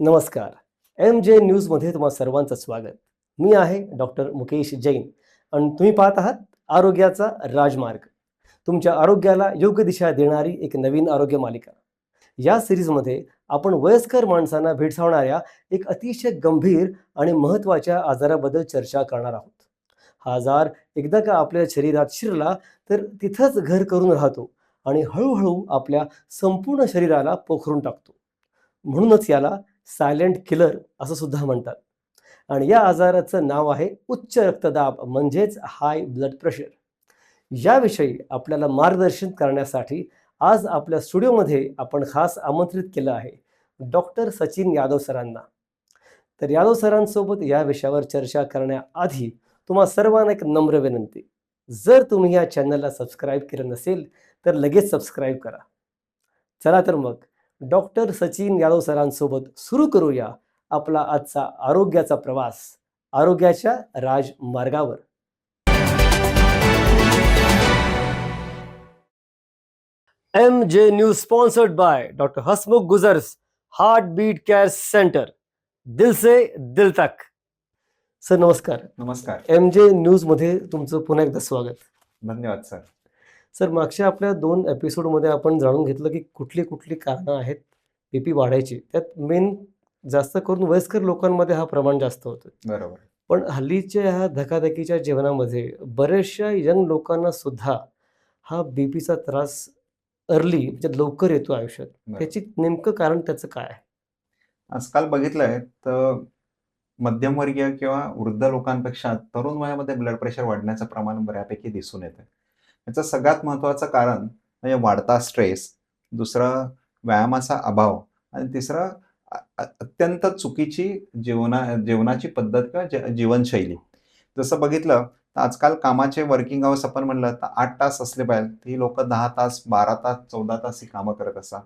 नमस्कार. एम जे न्यूजमध्ये तुम्हा सर्वांचं स्वागत. मी आहे डॉक्टर मुकेश जैन आणि तुम्ही पाहत आहात आरोग्याचा राजमार्ग. तुमच्या आरोग्याला योग्य दिशा देणारी एक नवीन आरोग्य मालिका. या सिरीजमध्ये आपण वयस्कर माणसांना भेडसावणाऱ्या एक अतिशय गंभीर आणि महत्त्वाच्या आजाराबद्दल चर्चा करणार आहोत. हा आजार एकदा का आपल्या शरीरात शिरला तर तिथंच घर करून राहतो आणि हळूहळू आपल्या संपूर्ण शरीराला पोखरून टाकतो. म्हणूनच याला सायलेंट किलर असं सुद्धा म्हणतात. आणि या आजाराचं नाव आहे उच्च रक्तदाब म्हणजेच हाय ब्लड प्रेशर याविषयी आपल्याला मार्गदर्शन करण्यासाठी आज आपल्या स्टुडिओमध्ये आपण खास आमंत्रित केलं आहे डॉक्टर सचिन यादव सरांना. तर यादव सरांसोबत या विषयावर चर्चा करण्याआधी तुम्हा सर्वांना एक नम्र विनंती. जर तुम्ही या चॅनलला सबस्क्राईब केलं नसेल तर लगेच सबस्क्राईब करा. चला तर मग डॉक्टर सचिन यादव सरांसोबत सुरू करूया आपला आजचा आरोग्याचा प्रवास आरोग्याच्या राजमार्गावर. M J news sponsored by doctor Hasmukh Gujar's heart beat care centre दिल से दिल तक. सर नमस्कार. नमस्कार. एम जे न्यूजमध्ये तुमचं पुन्हा एकदा स्वागत. धन्यवाद सर. सर मागच्या आपल्या दोन एपिसोडमध्ये आपण जाणून घेतलं की कुठली कुठली कारणं आहेत बी पी वाढायची. त्यात मेन जास्त करून वयस्कर लोकांमध्ये हा प्रमाण जास्त होतं बरोबर. पण हल्लीच्या ह्या धकाधकीच्या जीवनामध्ये बऱ्याचशा यंग लोकांना सुद्धा हा बी पीचा त्रास अर्ली म्हणजे लवकर येतो आयुष्यात. त्याची नेमकं कारण त्याचं काय आहे? आजकाल बघितलंय तर मध्यमवर्गीय किंवा वृद्ध लोकांपेक्षा तरुण वयामध्ये ब्लड प्रेशर वाढण्याचं प्रमाण बऱ्यापैकी दिसून येतं याचं सगळ्यात महत्त्वाचं कारण म्हणजे वाढता स्ट्रेस दुसरं व्यायामाचा अभाव आणि तिसरं अत्यंत चुकीची जीवना जेवणाची पद्धत किंवा जीवनशैली. जसं बघितलं तर आजकाल कामाचे वर्किंग आवर्स आपण म्हणलं तर आठ तास असले पाहिजे. ही लोक दहा तास बारा तास चौदा तास ही कामं करत असतात.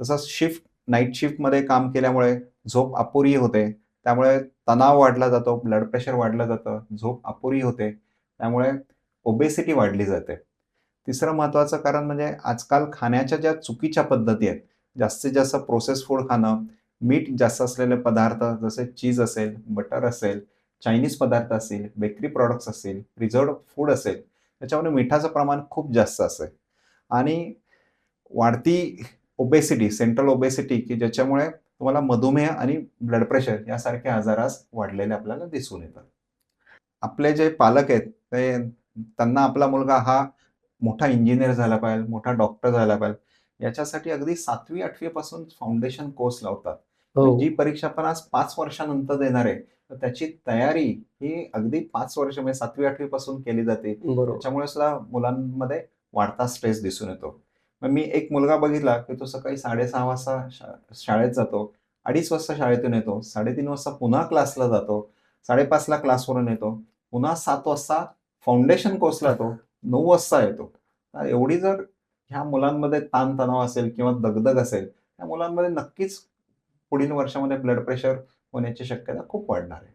तसंच शिफ्ट नाईट शिफ्टमध्ये काम केल्यामुळे झोप अपुरी होते. त्यामुळे तणाव वाढला जातो ब्लड प्रेशर वाढलं जातं झोप अपुरी होते. त्यामुळे ओबेसिटी वाढली जाते. तिसरं महत्त्वाचं कारण म्हणजे आजकाल खाण्याच्या ज्या चुकीच्या पद्धती आहेत जास्तीत जास्त प्रोसेस फूड खाणं मीठ जास्त असलेले पदार्थ जसे चीज असेल बटर असेल चायनीज पदार्थ असतील बेकरी प्रॉडक्ट्स असतील प्रिझर्व फूड असेल त्याच्यामध्ये मिठाचं प्रमाण खूप जास्त असेल. आणि वाढती ओबेसिटी सेंट्रल ओबेसिटी की ज्याच्यामुळे तुम्हाला मधुमेह आणि ब्लड प्रेशर यासारखे आजारास वाढलेले आपल्याला दिसून येतात. आपले जे पालक आहेत ते त्यांना आपला मुलगा हा मोठा इंजिनियर झाला पाहिजे मोठा डॉक्टर झाला पाहिजे याच्यासाठी अगदी सातवी आठवी पासून फाउंडेशन कोर्स लावतात. हो. जी परीक्षा आपण आज पाच वर्षानंतर देणार आहे तर त्याची तयारी ही अगदी पाच वर्ष म्हणजे सातवी आठवी पासून केली जाते. त्याच्यामुळे सुद्धा मुलांमध्ये वाढता स्ट्रेस दिसून येतो. मग मी एक मुलगा बघितला की तो सकाळी साडेसहा वाजता शाळेत जातो अडीच वाजता शाळेतून येतो साडेतीन वाजता पुन्हा क्लासला जातो साडेपाचला क्लासवरून येतो पुन्हा सात वाजता फाउंडेशन कोर्सला येतो नऊ वाजता येतो एवढी जर ह्या मुलांमध्ये ताणतणाव असेल किंवा दगदग असेल त्या मुलांमध्ये नक्कीच पुढील वर्षामध्ये ब्लड प्रेशर होण्याची शक्यता खूप वाढणार आहे.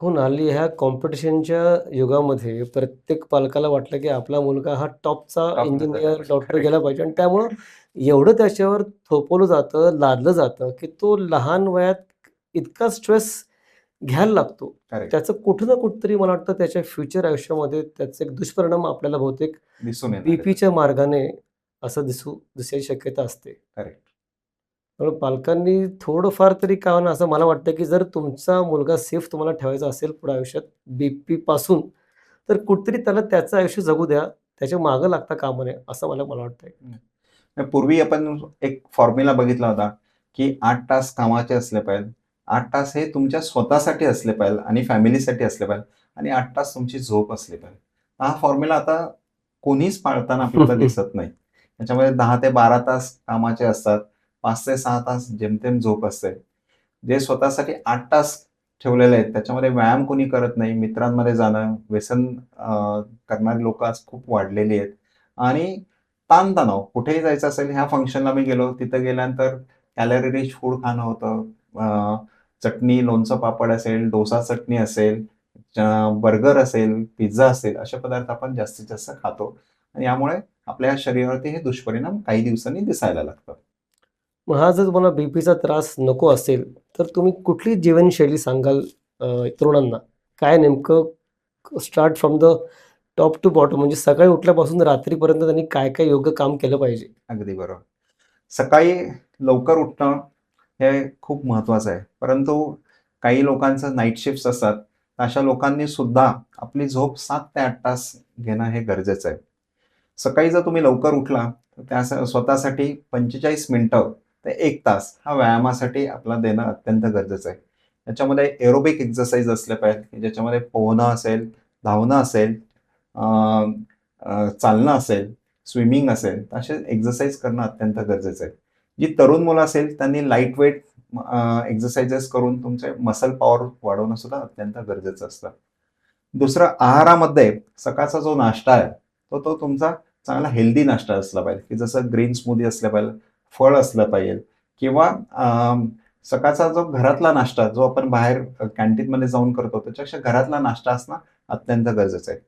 हो ना हल्ली ह्या कॉम्पिटिशनच्या युगामध्ये प्रत्येक पालकाला वाटलं की आपला मुलगा हा टॉपचा इंजिनियर. डॉक्टर गेला पाहिजे. आणि त्यामुळं एवढं त्याच्यावर थोपवलं जातं लादलं जातं की तो लहान वयात इतका स्ट्रेस घ्यायला लागतो. त्याचं कुठं ना कुठंतरी मला वाटतं त्याच्या फ्युचर आयुष्यामध्ये त्याचे एक दुष्परिणाम आपल्याला बहुतेक दिसून. बीपीच्या मार्गाने असं दिसू दिसायची शक्यता असते. त्यामुळे पालकांनी थोडंफार तरी का होईना असं मला वाटतं की जर तुमचा मुलगा सेफ तुम्हाला ठेवायचा असेल पुढे आयुष्यात बीपी पासून तर कुठतरी त्याला त्याचं आयुष्य जगू द्या त्याच्या मागं लागता कामा नये असं मला मला वाटतंय पूर्वी आपण एक फॉर्म्युला बघितला होता की आठ तास कामाचे असले पाहिजे आठ तास हे तुमच्या स्वतःसाठी असले पाहिजे आणि फॅमिलीसाठी असले पाहिजे आणि आठ तास तुमची झोप असली पाहिजे. हा फॉर्म्युला आता कोणीच पाळताना आपल्याला दिसत नाही. त्याच्यामध्ये दहा ते बारा तास कामाचे असतात पाच ते सहा तास जेमतेम झोप असते. जे स्वतःसाठी आठ तास ठेवलेले आहेत त्याच्यामध्ये व्यायाम कोणी करत नाही मित्रांमध्ये जाणं व्यसन करणारी लोक आज खूप वाढलेली आहेत. आणि ताणतणाव कुठेही जायचं असेल ह्या फंक्शनला मी गेलो तिथं गेल्यानंतर कॅलरी रिच फूड खाणं होतं चटणी लोणचं पापड असेल डोसा चटणी असेल बर्गर असेल पिझ्झा असेल असे पदार्थ आपण जास्तीत जास्त खातो. आणि यामुळे आपल्या शरीरावरती हे दुष्परिणाम काही दिवसांनी दिसायला लागतात. मग हा जर तुम्हाला बीपीचा त्रास नको असेल तर तुम्ही कुठली जीवनशैली सांगाल तरुणांना? काय नेमकं start from the top to bottom म्हणजे सकाळी उठल्यापासून रात्रीपर्यंत त्यांनी काय काय योग्य काम केलं पाहिजे? अगदी बरोबर. सकाळी लवकर उठणं हे खूप महत्त्वाचं आहे. परंतु काही लोकांचं नाईट शिफ्ट असतात अशा लोकांनी सुद्धा आपली झोप सात ते आठ तास घेणं हे गरजेचं आहे. सकाळी जर तुम्ही लवकर उठला तर त्या स्वतःसाठी पंचेचाळीस मिनटं ते एक तास हा व्यायामासाठी आपला देणं अत्यंत गरजेचं आहे. याच्यामध्ये एरोबिक एक्सरसाइज असले पाहिजे ज्याच्यामध्ये पोहणं असेल धावणं असेल चालणं असेल स्विमिंग असेल तर असे एक्झरसाईज करणं अत्यंत गरजेचं आहे. जी तरुण मुलं असेल त्यांनी लाइट वेट एक्सरसाइजेस करून तुमचे मसल पॉवर वाढवणं सुद्धा अत्यंत गरजेचं असतं. दुसरं आहारामध्ये सकाळचा जो नाश्ता आहे तो तो तुमचा चांगला हेल्दी नाश्ता असला पाहिजे. की जसं ग्रीन स्मूदी असलं पाहिजे फळ असलं पाहिजे किंवा सकाळचा जो घरातला नाश्ता जो आपण बाहेर कॅन्टीनमध्ये जाऊन करतो त्याच्यापेक्षा घरातला नाश्ता असणं अत्यंत गरजेचं आहे.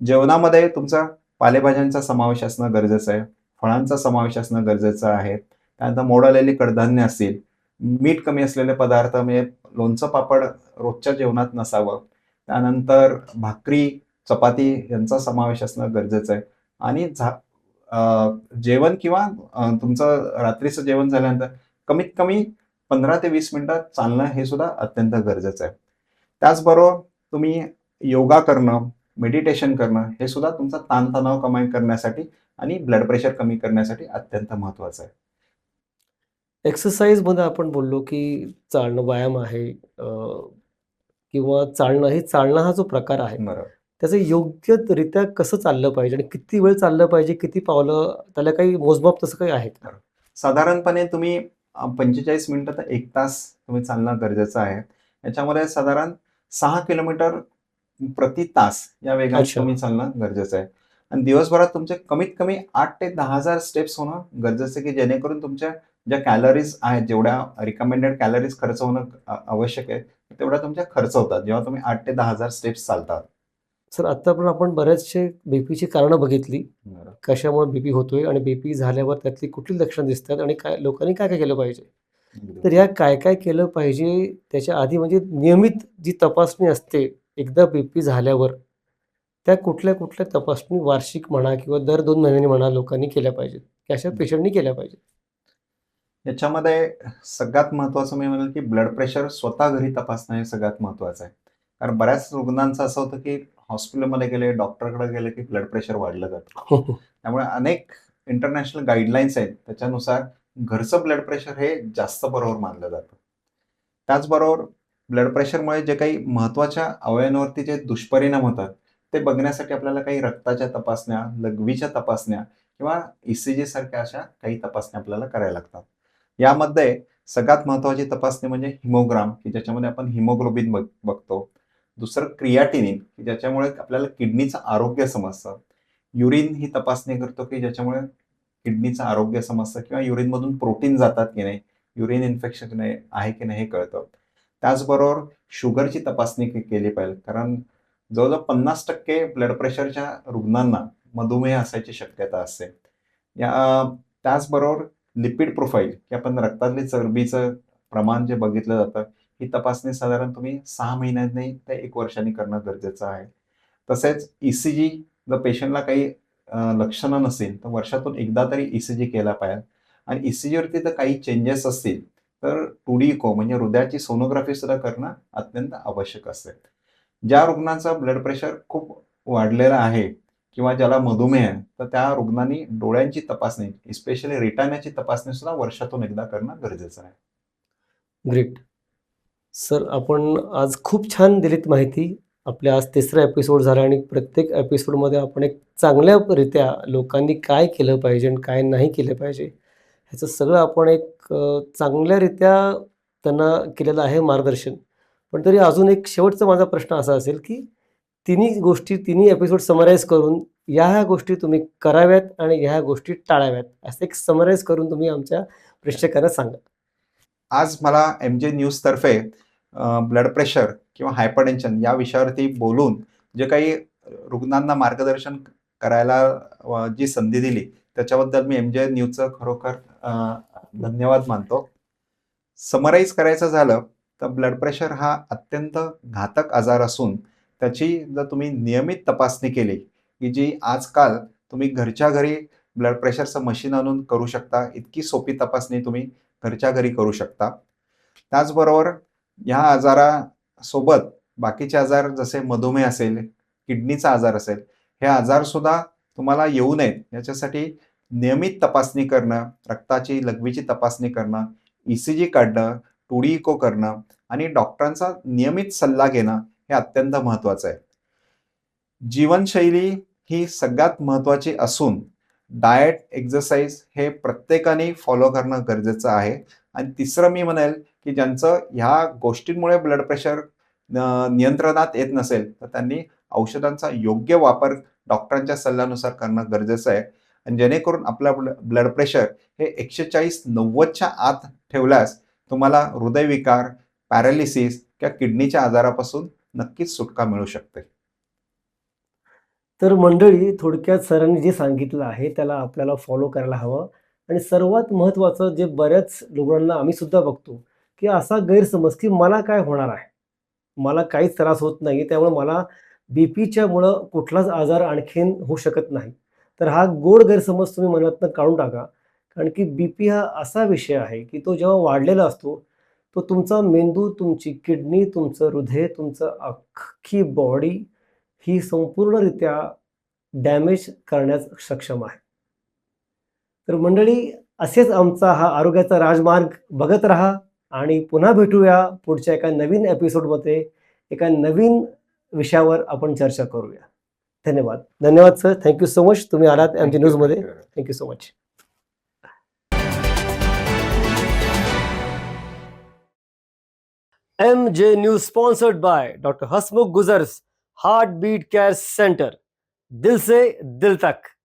जेवणामध्ये तुमचा पालेभाज्यांचा समावेश असणं गरजेचं आहे. फळांचा समावेश असणं गरजेचं आहे. त्यानंतर मोड आलेली कडधान्य असतील मीठ कमी असलेले पदार्थ म्हणजे लोणचं पापड रोजच्या जेवणात नसावं. त्यानंतर भाकरी चपाती यांचा समावेश असणं गरजेचं आहे. आणि झा जेवण किंवा तुमचं रात्रीचं जेवण झाल्यानंतर कमीत कमी पंधरा ते वीस मिनिटं चालणं हे सुद्धा अत्यंत गरजेचं आहे. त्याचबरोबर तुम्ही योगा करणं मेडिटेशन करणं हे सुद्धा तुमचा ताणतणाव कमी करण्यासाठी आणि ब्लड प्रेशर कमी करण्यासाठी अत्यंत महत्त्वाचं आहे. एक्सरसाइजमध्ये आपण बोललो की चालणं व्यायाम आहे किंवा चालणं हे चालणं हा जो प्रकार आहे त्याचं योग्यरित्या कसं चाललं पाहिजे आणि किती वेळ चाललं पाहिजे किती पावलं त्याला काही मोजमाप तसं काही आहे का? साधारणपणे तुम्ही पंचेचाळीस मिनिटं तर एक तास तुम्ही चालणं गरजेचं आहे. याच्यामध्ये साधारण सहा किलोमीटर प्रति तास या वेगाने. तुम्ही चालणं गरजेचं आहे. आणि दिवसभरात तुमचे कमीत कमी आठ ते दहा हजार स्टेप्स होणं गरजेचं आहे की जेणेकरून तुमच्या ज्या कॅलरीज आहेत जेवढ्या रिकमेंडेड कॅलरीज खर्च होणं आवश्यक आहे तेवढ्या तुमच्या खर्च होतात. जेव्हा तुम्ही आठ ते दहा हजार स्टेप्स चालतात. सर आता पण आपण बरेचसे बीपीची कारणं बघितली. कशामुळे बीपी होतोय आणि बीपी झाल्यावर त्यातली कुठली लक्षणं दिसतात आणि काय लोकांनी काय काय केलं पाहिजे? तर या काय काय केलं पाहिजे त्याच्या आधी म्हणजे नियमित जी तपासणी असते एकदा बीपी झाल्यावर त्या कुठल्या कुठल्या तपासणी वार्षिक म्हणा किंवा दर दोन महिन्यांनी म्हणा लोकांनी केल्या पाहिजेत. की अशा पेशंटनी केल्या पाहिजेत. याच्यामध्ये सगळ्यात महत्त्वाचं मी म्हणेल की ब्लड प्रेशर स्वतः घरी तपासणं हे सगळ्यात महत्त्वाचं आहे. कारण बऱ्याच रुग्णांचं असं होतं की हॉस्पिटलमध्ये गेले डॉक्टरकडे गेले की ब्लड प्रेशर वाढलं जातं. त्यामुळे अनेक इंटरनॅशनल गाईडलाईन्स आहेत. त्याच्यानुसार घरचं ब्लड प्रेशर हे जास्त बरोबर मानलं जातं. त्याचबरोबर ब्लड प्रेशरमुळे जे काही महत्त्वाच्या अवयवांवरती जे दुष्परिणाम होतात ते बघण्यासाठी आपल्याला काही रक्ताच्या तपासण्या लघवीच्या तपासण्या किंवा ईसीजी सारख्या अशा काही तपासण्या आपल्याला करायला लागतात. यामध्ये सगळ्यात महत्वाची तपासणी म्हणजे हिमोग्राम की ज्याच्यामध्ये आपण हिमोग्लोबिन बघ बघतो. दुसरं क्रियाटिनिन की ज्याच्यामुळे आपल्याला किडनीचं आरोग्य समजतं. युरिन ही तपासणी करतो की ज्याच्यामुळे किडनीचं आरोग्य समजतं किंवा युरिनमधून प्रोटीन जातात की नाही युरिन इन्फेक्शन आहे की नाही हे कळतं. त्याचबरोबर शुगरची तपासणी केली पाहिजे कारण जवळजवळ पन्नास टक्के ब्लड प्रेशरच्या रुग्णांना मधुमेह असायची शक्यता असते. या त्याचबरोबर लिपिड प्रोफाईल की आपण रक्तातली चरबीचं प्रमाण जे बघितलं जातं ही तपासणी साधारण तुम्ही सहा महिन्यांनी ते एक वर्षांनी करणं गरजेचं आहे. तसेच ईसीजी जर पेशंटला काही लक्षणं नसेल तर वर्षातून एकदा तरी ईसीजी केला पाहिजे. आणि ईसीजीवरती जर काही चेंजेस असतील तर टू डी इको म्हणजे हृदयाची सोनोग्राफी सुद्धा करणं अत्यंत आवश्यक असते. ज्या रुग्णांचा ब्लड प्रेशर खूप वाढलेला आहे किंवा ज्याला मधुमेह आहे तर त्या रुग्णांनी डोळ्यांची तपासणी स्पेशली रेटाण्याची तपासणी सुद्धा वर्षातून एकदा करणं गरजेचं आहे. ग्रेट सर आपण आज खूप छान दिलीत माहिती. आपल्या आज तिसरा एपिसोड झाला आणि प्रत्येक एपिसोडमध्ये आपण एक चांगल्यारित्या लोकांनी काय केलं पाहिजे आणि काय नाही केलं पाहिजे ह्याचं सगळं आपण एक चांगल्यारित्या त्यांना केलेलं आहे मार्गदर्शन. पण तरी अजून एक शेवटचा माझा प्रश्न असा असेल की तिन्ही गोष्टी तिन्ही एपिसोड समराईज करून या ह्या गोष्टी तुम्ही कराव्यात आणि ह्या गोष्टी टाळाव्यात असं एक समराईज करून तुम्ही आमच्या प्रेक्षकांना सांगा. आज मला एम जे न्यूजतर्फे ब्लड प्रेशर किंवा हायपरटेन्शन या विषयावरती बोलून जे काही रुग्णांना मार्गदर्शन करायला जी संधी दिली त्याच्याबद्दल मी एम जे न्यूजचं खरोखर धन्यवाद मानतो. समराईज करायचं झालं तर ब्लड प्रेशर हा अत्यंत घातक आजार असून त्याची जर तुम्ही नियमित तपासणी केली की जी आजकाल तुम्ही घरच्या घरी ब्लड प्रेशरचं मशीन आणून करू शकता इतकी सोपी तपासणी तुम्ही घरच्या घरी करू शकता. त्याचबरोबर ह्या आजारासोबत बाकीचे आजार जसे मधुमेह असेल किडनीचा आजार असेल हे आजारसुद्धा तुम्हाला येऊ नयेत. याच्यासाठी नियमित तपासणी करणं रक्ताची लघवीची तपासणी करणं ई सी जी काढणं टूडी इको करणं आणि डॉक्टरांचा नियमित सल्ला घेणं हे अत्यंत महत्त्वाचं आहे. जीवनशैली ही सगळ्यात महत्त्वाची असून डाएट एक्झरसाइज हे प्रत्येकाने फॉलो करणं गरजेचं आहे. आणि तिसरं मी म्हणेल की ज्यांचं ह्या गोष्टींमुळे ब्लड प्रेशर नियंत्रणात येत नसेल तर त्यांनी औषधांचा योग्य वापर डॉक्टरांच्या सल्ल्यानुसार करणं गरजेचं आहे. आणि जेणेकरून आपलं ब्लड प्रेशर हे एकशे चाळीस नव्वदच्या आत ठेवल्यास तुम्हाला हृदयविकार पॅरालिसिस किंवा किडनीच्या आजारापासून नक्कीच सुटका मिळू शकते. तर मंडळी थोडक्यात सरांनी जे सांगितलं आहे त्याला आपल्याला फॉलो करायला हवं. आणि सर्वात महत्त्वाचं जे बऱ्याच रुग्णांना आम्ही सुद्धा बघतो की असा गैरसमज की मला काय होणार आहे? मला काहीच त्रास होत नाही त्यामुळे मला बी पीच्यामुळं कुठलाच आजार आणखीन होऊ शकत नाही. तर हा गोड गैरसमज तुम्ही मनातनं काढून टाका. कारण की बी पी हा असा विषय आहे की तो जेव्हा वाढलेला असतो तो तुमचा मेंदू तुमची किडनी तुमचं हृदय तुमचं अख्खी बॉडी ही संपूर्णरित्या डॅमेज करण्यास सक्षम आहे. तर मंडळी असेच आमचा हा आरोग्याचा राजमार्ग बघत राहा आणि पुन्हा भेटूया पुढच्या एका नवीन एपिसोडमध्ये. एका नवीन विषयावर आपण चर्चा करूया. धन्यवाद. धन्यवाद सर थँक्यू सो मच तुम्ही आलात आमच्या न्यूजमध्ये thank you so much MJ News sponsored by Dr. Hasmukh Guzar's Heartbeat Care Center. Dil se dil tak.